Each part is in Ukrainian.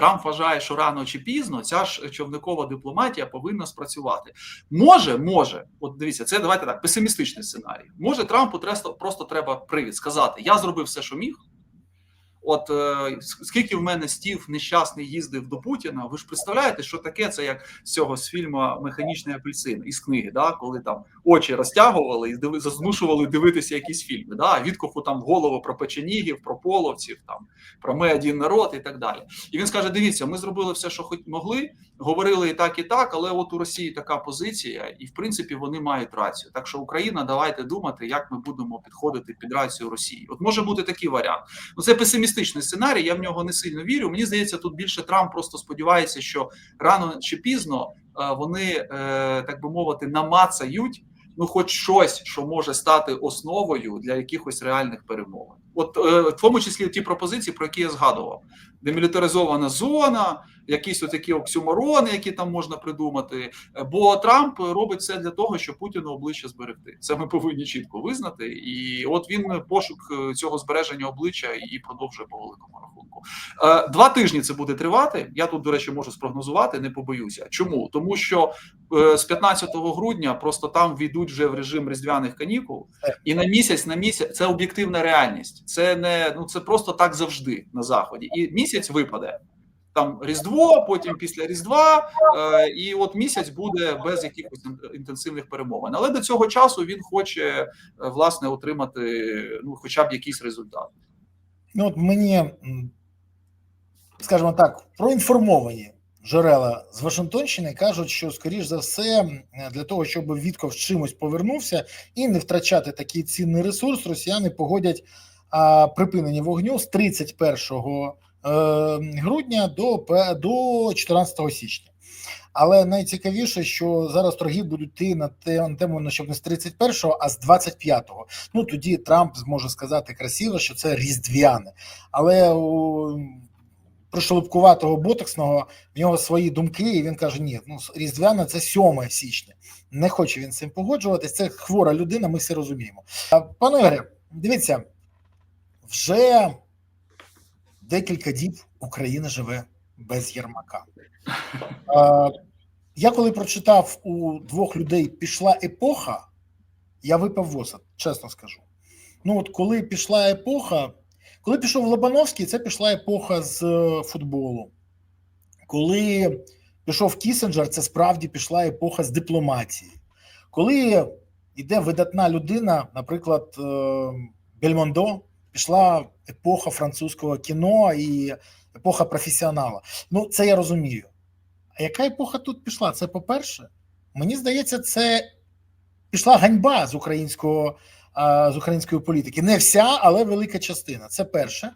Трамп вважає, що рано чи пізно ця ж човникова дипломатія повинна спрацювати. Може, може, от дивіться, це давайте так, песимістичний сценарій. Може, Трампу просто, треба привід сказати: я зробив все, що міг. От е, скільки в мене стів нещасний їздив до Путіна, ви ж представляєте, що таке це як з цього з фільму Механічний апельсин із книги, да, коли там очі розтягували і диви, змушували дивитися якісь фільми. Да, Відкоху там голову про печенігів, про половців, там про ми один народ і так далі. І він скаже: Дивіться, ми зробили все, що хоч могли, говорили і так, і так, але от у Росії така позиція, і в принципі вони мають рацію. Так що Україна, давайте думати, як ми будемо підходити під рацію Росії. От може бути такий варіант. Ну це песимістичний сценарій. Я в нього не сильно вірю. Мені здається, тут більше Трамп просто сподівається, що рано чи пізно е, вони е, так би мовити намацають. Ну, хоч щось, що може стати основою для якихось реальних перемовин, от е, в тому числі ті пропозиції, про які я згадував: демілітаризована зона, якісь отакі оксюморони, які там можна придумати. Бо Трамп робить це для того, щоб Путіну обличчя зберегти. Це ми повинні чітко визнати. І от він пошук цього збереження обличчя і продовжує по великому рахунку. Е, Два тижні це буде тривати. Я тут, до речі, можу спрогнозувати, не побоюся. Чому? Тому що е, з 15 грудня просто там війдуть вже в режим різдвяних канікул, і на місяць на місяць це об'єктивна реальність. Це не ну це просто так завжди на заході. І місяць випаде. Там Різдво, потім після Різдва, е, і от місяць буде без якихось інтенсивних перемовин. Але до цього часу він хоче е, власне отримати ну, хоча б якийсь результат. Ну от мені, скажімо так, проінформовані джерела з Вашингтонщини кажуть, що скоріш за все для того, щоб Вітков чимось повернувся і не втрачати такий цінний ресурс, росіяни погодять а, припинення вогню з 31 грудня до до 14 січня. Але найцікавіше, що зараз торги будуть йти на тему не щоб не з 31-го, а з 25-го. Ну тоді Трамп зможе сказати красиво, що це різдвяне. Але у пришелупкуватого ботоксного в нього свої думки, і він каже: Ні, ну різдвяне це 7 січня. Не хоче він з цим погоджуватись. Це хвора людина, ми все розуміємо. Пане Ігоре, дивіться, вже декілька діб Україна живе без Єрмака. Я коли прочитав у двох людей пішла епоха, я випав в осад, чесно скажу. Ну, от коли пішла епоха, коли пішов Лобановський, це пішла епоха з футболу. Коли пішов Кісенджер, це справді пішла епоха з дипломатії. Коли йде видатна людина, наприклад, Бельмондо, пішла епоха французького кіно і епоха професіонала. Ну, це я розумію. А яка епоха тут пішла? Це по-перше, мені здається, це пішла ганьба з українського з української політики. Не вся, але велика частина. Це перше.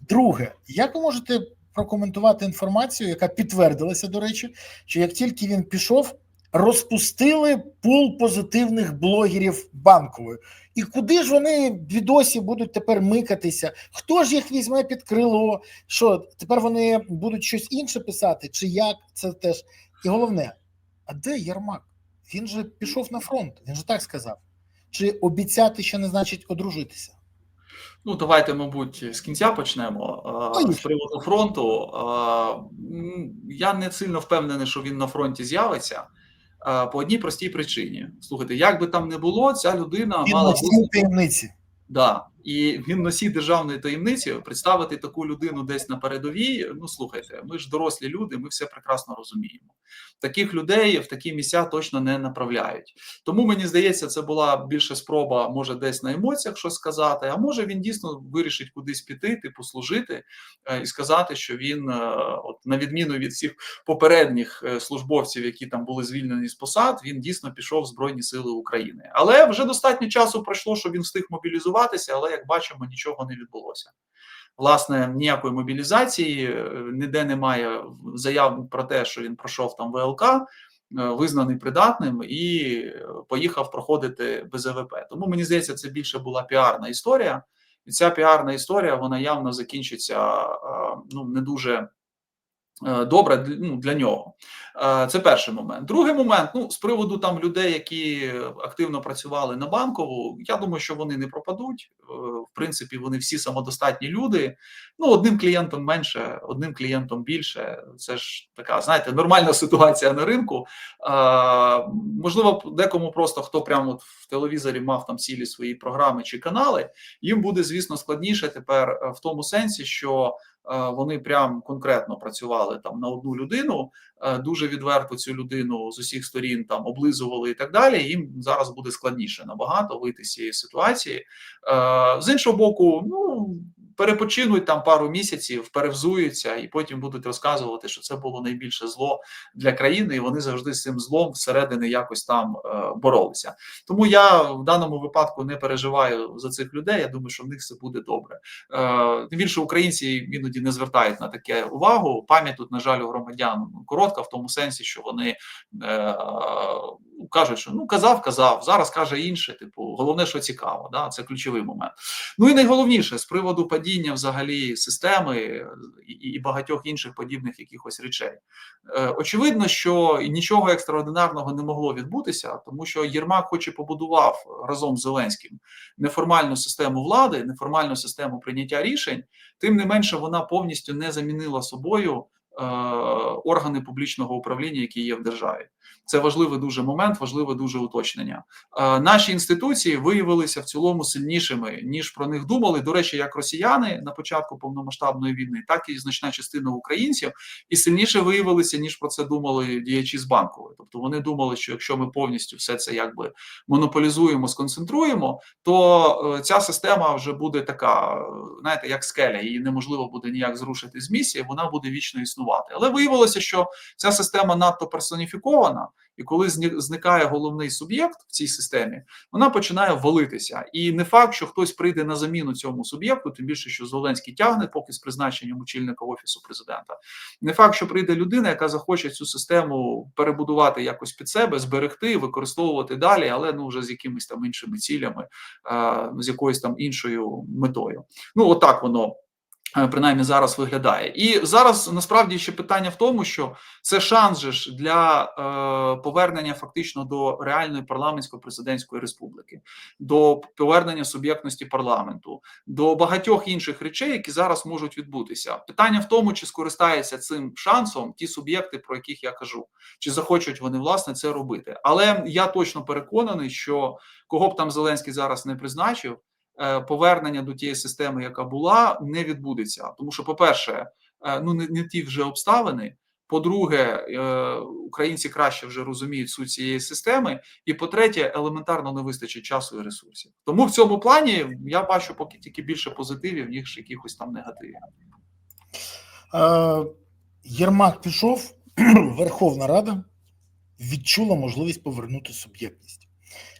Друге, як ви можете прокоментувати інформацію, яка підтвердилася, до речі, що як тільки він пішов, розпустили пул позитивних блогерів банкової. І куди ж вони відосі будуть тепер микатися? Хто ж їх візьме під крило? Що тепер вони будуть щось інше писати, чи як це теж? І головне, а де Єрмак? Він же пішов на фронт, він же так сказав. Чи обіцяти ще не значить одружитися? Ну, давайте, мабуть, з кінця почнемо. Ой. З приводу фронту. Я не сильно впевнений, що він на фронті з'явиться. По одній простій причині. Слухайте, як би там не було, ця людина він мала таємниці. Да, і він носій державної таємниці представити таку людину десь на передовій. Ну слухайте, ми ж дорослі люди, ми все прекрасно розуміємо. Таких людей в такі місця точно не направляють. Тому мені здається, це була більше спроба, може, десь на емоціях щось сказати. А може він дійсно вирішить кудись піти, типу служити і сказати, що він, от на відміну від всіх попередніх службовців, які там були звільнені з посад, він дійсно пішов в Збройні Сили України. Але вже достатньо часу пройшло, щоб він встиг мобілізуватися, але як бачимо, нічого не відбулося. Власне, ніякої мобілізації, ніде немає заяв про те, що він пройшов там ВЛК, визнаний придатним і поїхав проходити без ВП. Тому мені здається, це більше була піарна історія, і ця піарна історія вона явно закінчиться ну не дуже е, добре для- ну, для нього. Е, Це перший момент. Другий момент, ну, з приводу там людей, які активно працювали на банкову, я думаю, що вони не пропадуть. Е, В принципі, вони всі самодостатні люди. Ну, одним клієнтом менше, одним клієнтом більше. Це ж така, знаєте, нормальна ситуація на ринку. Е, Можливо, декому просто хто прямо в телевізорі мав там цілі свої програми чи канали, їм буде, звісно, складніше тепер е, в тому сенсі, що е, вони прям конкретно працювали там на одну людину, е, дуже відверто цю людину з усіх сторін там облизували і так далі. Їм зараз буде складніше набагато вийти з цієї ситуації. Е, З іншого боку, ну. Перепочинуть там пару місяців, перевзуються і потім будуть розказувати, що це було найбільше зло для країни, і вони завжди з цим злом всередини якось там е, боролися. Тому я в даному випадку не переживаю за цих людей. Я думаю, що в них все буде добре. Е, більше українці іноді не звертають на таке увагу. Пам'ять тут, на жаль, у громадян коротка в тому сенсі, що вони е, кажуть, що ну казав, казав, зараз каже інше. Типу, головне, що цікаво, да, це ключовий момент. Ну і найголовніше з приводу падіння взагалі системи і, і багатьох інших подібних якихось речей. Е, Очевидно, що нічого екстраординарного не могло відбутися, тому що Єрмак, хоч і побудував разом з Зеленським неформальну систему влади, неформальну систему прийняття рішень, тим не менше вона повністю не замінила собою органи публічного управління, які є в державі. Це важливий дуже момент, важливе дуже уточнення. Е, наші інституції виявилися в цілому сильнішими ніж про них думали. До речі, як росіяни на початку повномасштабної війни, так і значна частина українців, і сильніше виявилися ніж про це думали діячі з банкової. Тобто вони думали, що якщо ми повністю все це якби монополізуємо, сконцентруємо, то е, ця система вже буде така, е, знаєте, як скеля, її неможливо буде ніяк зрушити з місії, вона буде вічно існувати. Але виявилося, що ця система надто персоніфікована, і коли зникає головний суб'єкт в цій системі, вона починає валитися. І не факт, що хтось прийде на заміну цьому суб'єкту, тим більше, що Зеленський тягне поки з призначенням очільника офісу президента. Не факт, що прийде людина, яка захоче цю систему перебудувати якось під себе, зберегти, використовувати далі, але ну вже з якимись там іншими цілями, е, з якоюсь там іншою метою. Ну, отак воно. Е, Принаймні зараз виглядає, і зараз насправді ще питання в тому, що це шанс же ж для е, повернення фактично до реальної парламентсько-президентської республіки, до повернення суб'єктності парламенту, до багатьох інших речей, які зараз можуть відбутися. Питання в тому, чи скористаються цим шансом ті суб'єкти, про яких я кажу, чи захочуть вони власне це робити. Але я точно переконаний, що кого б там Зеленський зараз не призначив, повернення до тієї системи, яка була, не відбудеться. Тому що, по-перше, е, ну не, не ті вже обставини. По-друге, е, українці краще вже розуміють суть цієї системи. І по-третє, елементарно не вистачить часу і ресурсів. Тому в цьому плані я бачу поки тільки більше позитивів, ніж якихось там негативів. Е, Єрмак пішов, Верховна Рада відчула можливість повернути суб'єктність.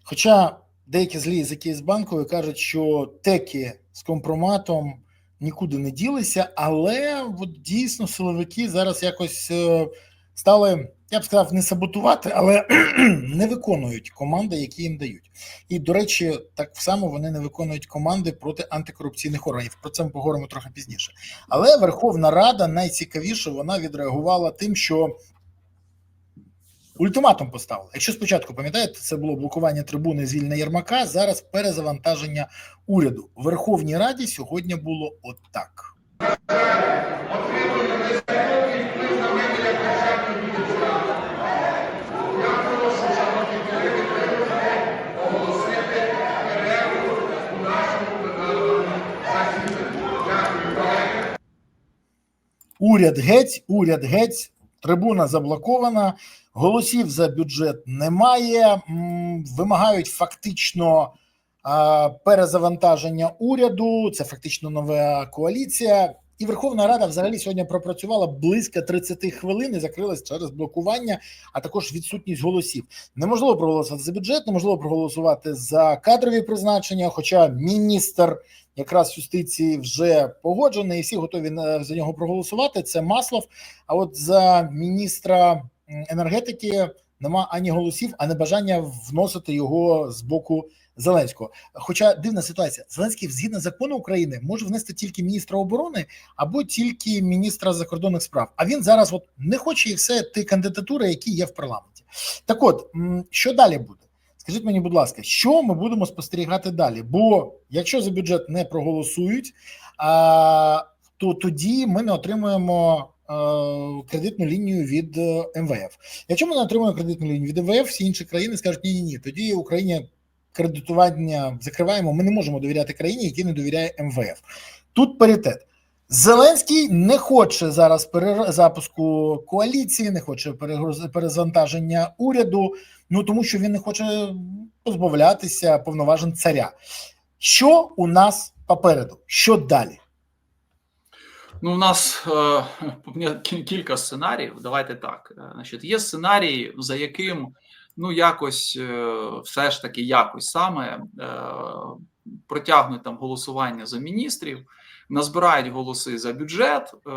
Хоча деякі злі язики з банкової кажуть, що теки з компроматом нікуди не ділися, але от дійсно силовики зараз якось е, стали, я б сказав, не саботувати, але не виконують команди, які їм дають. І, до речі, так само вони не виконують команди проти антикорупційних органів. Про це ми поговоримо трохи пізніше. Але Верховна Рада найцікавіше вона відреагувала тим, що ультиматум поставила. Якщо спочатку пам'ятаєте, це було блокування трибуни звільнення Єрмака. Зараз перезавантаження уряду у Верховній Раді сьогодні було отак. Уряд геть, уряд геть, трибуна заблокована, голосів за бюджет немає. Вимагають фактично перезавантаження уряду. Це фактично нова коаліція. І Верховна Рада взагалі сьогодні пропрацювала близько 30 хвилин і закрилась через блокування, а також відсутність голосів. Неможливо проголосувати за бюджет, неможливо проголосувати за кадрові призначення. Хоча міністр якраз юстиції вже погоджений, і всі готові за нього проголосувати. Це Маслов. А от за міністра енергетики нема ані голосів, ані бажання вносити його з боку Зеленського. Хоча дивна ситуація, Зеленський згідно закону України може внести тільки міністра оборони або тільки міністра закордонних справ. А він зараз от не хоче і все ті кандидатури, які є в парламенті. Так, от що далі буде? Скажіть мені, будь ласка, що ми будемо спостерігати далі? Бо якщо за бюджет не проголосують, а, то тоді ми не отримуємо кредитну лінію від е, МВФ. Якщо ми не отримуємо кредитну лінію від МВФ, всі інші країни скажуть ні, ні, ні, тоді Україні кредитування закриваємо. Ми не можемо довіряти країні, якій не довіряє МВФ. Тут паритет. Зеленський не хоче зараз перезапуску коаліції, не хоче перезавантаження уряду. Ну тому що він не хоче позбавлятися повноважень царя. Що у нас попереду? Що далі? Ну, у нас е, кілька сценаріїв. Давайте так. Е, Значить, є сценарій, за яким ну якось е, все ж таки якось саме е, протягнуть там голосування за міністрів, назбирають голоси за бюджет. Е,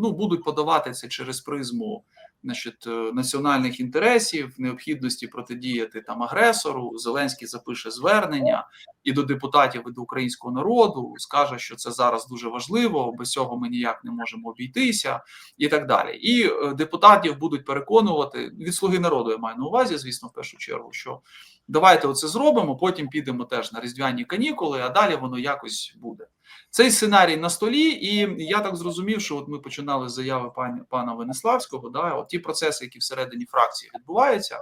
ну будуть подавати це через призму. Значить, е, національних інтересів, необхідності протидіяти там агресору. Зеленський запише звернення і до депутатів, і до українського народу скаже, що це зараз дуже важливо, без цього ми ніяк не можемо обійтися, і так далі. І е, депутатів будуть переконувати від слуги народу. Я маю на увазі, звісно, в першу чергу, що давайте оце зробимо. Потім підемо теж на різдвяні канікули, а далі воно якось буде. Цей сценарій на столі, і я так зрозумів, що от ми починали з заяви пані пана Венеславського. Да, от ті процеси, які всередині фракції відбуваються,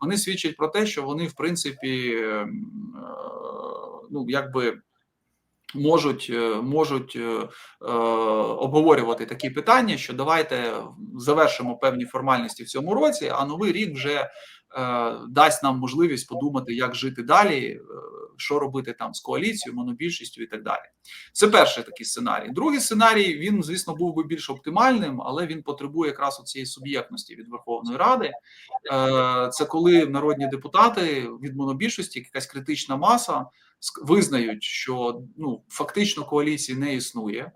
вони свідчать про те, що вони в принципі ем, е, ну якби. Можуть е, можуть е, е, обговорювати такі питання, що давайте завершимо певні формальності в цьому році, а новий рік вже дасть нам можливість подумати, як жити далі, що робити там з коаліцією, монобільшістю і так далі. Це перший такий сценарій. Другий сценарій він, звісно, був би більш оптимальним, але він потребує якраз цієї суб'єктності від Верховної Ради. Це коли народні депутати від монобільшості, якась критична маса, визнають, що ну фактично коаліції не існує. Е,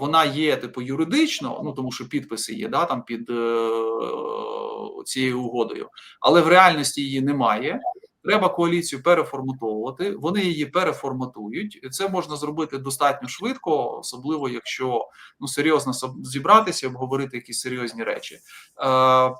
Вона є типу юридично, ну тому що підписи є да там під е, цією угодою, але в реальності її немає. Треба коаліцію переформатовувати. Вони її переформатують. Це можна зробити достатньо швидко, особливо якщо ну серйозно зібратися, обговорити якісь серйозні речі. Е,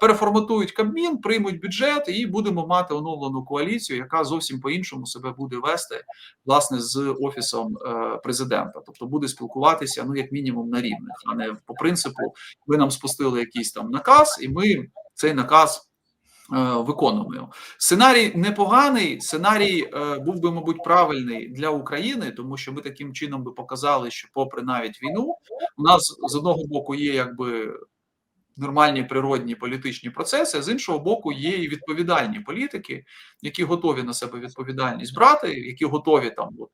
переформатують Кабмін, приймуть бюджет, і будемо мати оновлену коаліцію, яка зовсім по-іншому себе буде вести власне з офісом е, президента. Тобто буде спілкуватися ну як мінімум на рівних, а не по принципу ви нам спустили якийсь там наказ, і ми цей наказ. Е, Виконуємо сценарій непоганий. Сценарій е, був би, мабуть, правильний для України, тому що ми таким чином би показали, що, попри навіть війну, у нас з одного боку є якби нормальні природні політичні процеси, а з іншого боку, є і відповідальні політики, які готові на себе відповідальність брати, які готові там от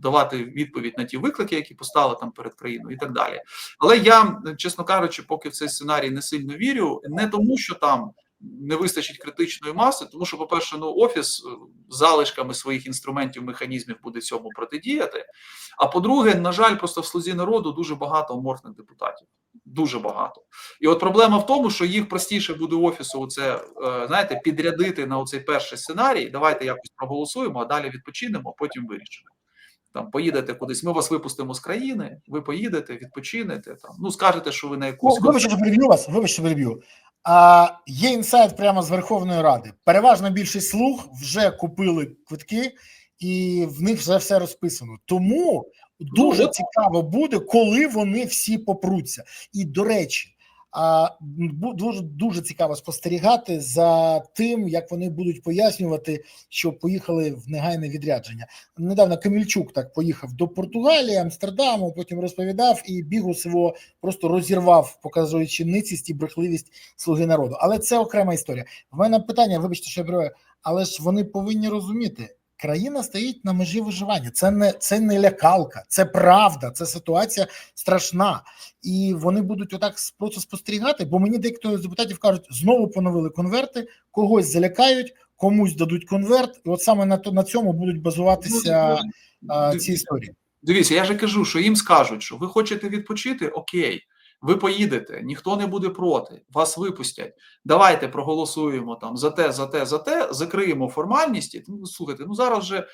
давати відповідь на ті виклики, які постали там перед країною, і так далі. Але я, чесно кажучи, поки в цей сценарій не сильно вірю, не тому, що там. Не вистачить критичної маси, тому що, по-перше, ну офіс е, залишками своїх інструментів, механізмів буде цьому протидіяти. А по-друге, на жаль, просто в слузі народу дуже багато аморфних депутатів. Дуже багато. І от проблема в тому, що їх простіше буде офісу це знаєте підрядити на оцей перший сценарій. Давайте якось проголосуємо, а далі відпочинемо, а потім вирішимо. Там поїдете кудись. Ми вас випустимо з країни. Ви поїдете, відпочинете. Там ну скажете, що ви на Ну, якусь вибачте, що переб'ю вас, вибачте, переб'ю. А є інсайт прямо з Верховної Ради. Переважна більшість слуг вже купили квитки, і в них вже все розписано. Тому дуже цікаво буде, коли вони всі попруться. І до речі, а дуже дуже цікаво спостерігати за тим, як вони будуть пояснювати, що поїхали в негайне відрядження. Недавно Камільчук так поїхав до Португалії, Амстердаму, потім розповідав, і Бігус його просто розірвав, показуючи ницість і брехливість слуги народу. Але це окрема історія. В мене питання, вибачте, що я беру, але ж вони повинні розуміти. Країна стоїть на межі виживання. Це не це не лякалка, це правда, це ситуація страшна, і вони будуть отак просто спостерігати. Бо мені дехто з депутатів кажуть, знову поновили конверти, когось залякають, комусь дадуть конверт, і от саме на то на цьому будуть базуватися а, ці історії. Дивіться, я же кажу, що їм скажуть, що ви хочете відпочити, окей. Ви поїдете, ніхто не буде проти, вас випустять. Давайте проголосуємо там за те, за те, за те, закриємо формальності. Ну, слухайте, ну зараз вже е,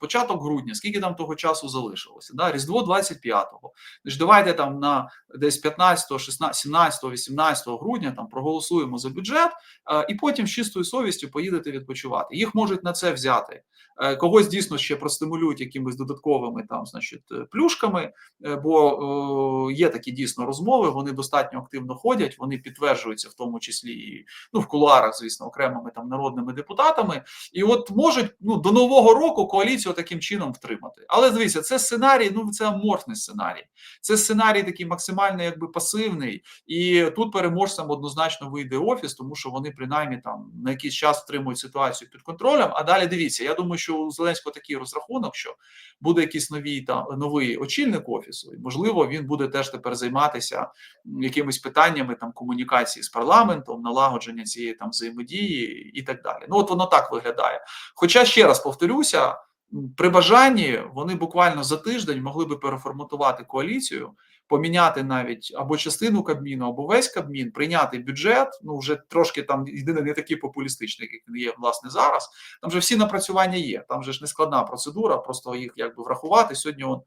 початок грудня, скільки там того часу залишилося? Да? Різдво 25-го. Тож давайте там на десь 15, 16, 17, 18 грудня там проголосуємо за бюджет, е, і потім з чистою совістю поїдете відпочивати. Їх можуть на це взяти. Е, когось дійсно ще простимулюють якимись додатковими там, значить, плюшками, бо є такі дійсно розмови. Вони достатньо активно ходять, вони підтверджуються в тому числі і ну в кулуарах, звісно, окремими там народними депутатами. І от можуть ну до нового року коаліцію таким чином втримати. Але дивіться, це сценарій, ну це аморфний сценарій. Це сценарій такий максимально якби пасивний, і тут переможцем однозначно вийде офіс, тому що вони принаймні там на якийсь час втримують ситуацію під контролем. А далі дивіться, я думаю, що у Зеленського такий розрахунок, що буде якийсь новий там новий очільник офісу, і можливо він буде теж тепер займатися якимись питаннями там комунікації з парламентом, налагодження цієї там взаємодії і так далі. Ну от воно так виглядає. Хоча ще раз повторюся. При бажанні вони буквально за тиждень могли би переформатувати коаліцію, поміняти навіть або частину Кабміну, або весь Кабмін, прийняти бюджет. Ну вже трошки там єдине не такий популістичний, як він є власне зараз. Там вже всі напрацювання є. Там же ж не складна процедура, просто їх якби врахувати. Сьогодні он.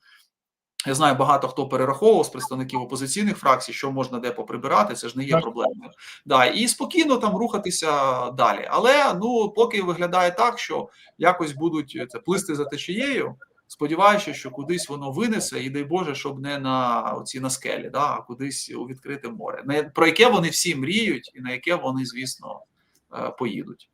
Я знаю, багато хто перераховував з представників опозиційних фракцій, що можна де поприбирати, це ж не є проблемою. Да, і спокійно там рухатися далі. Але ну поки виглядає так, що якось будуть це плисти за течією. Сподіваюся, що кудись воно винесе, і дай Боже, щоб не на оці на скелі, да, а кудись у відкрите море, на про яке вони всі мріють, і на яке вони, звісно, поїдуть.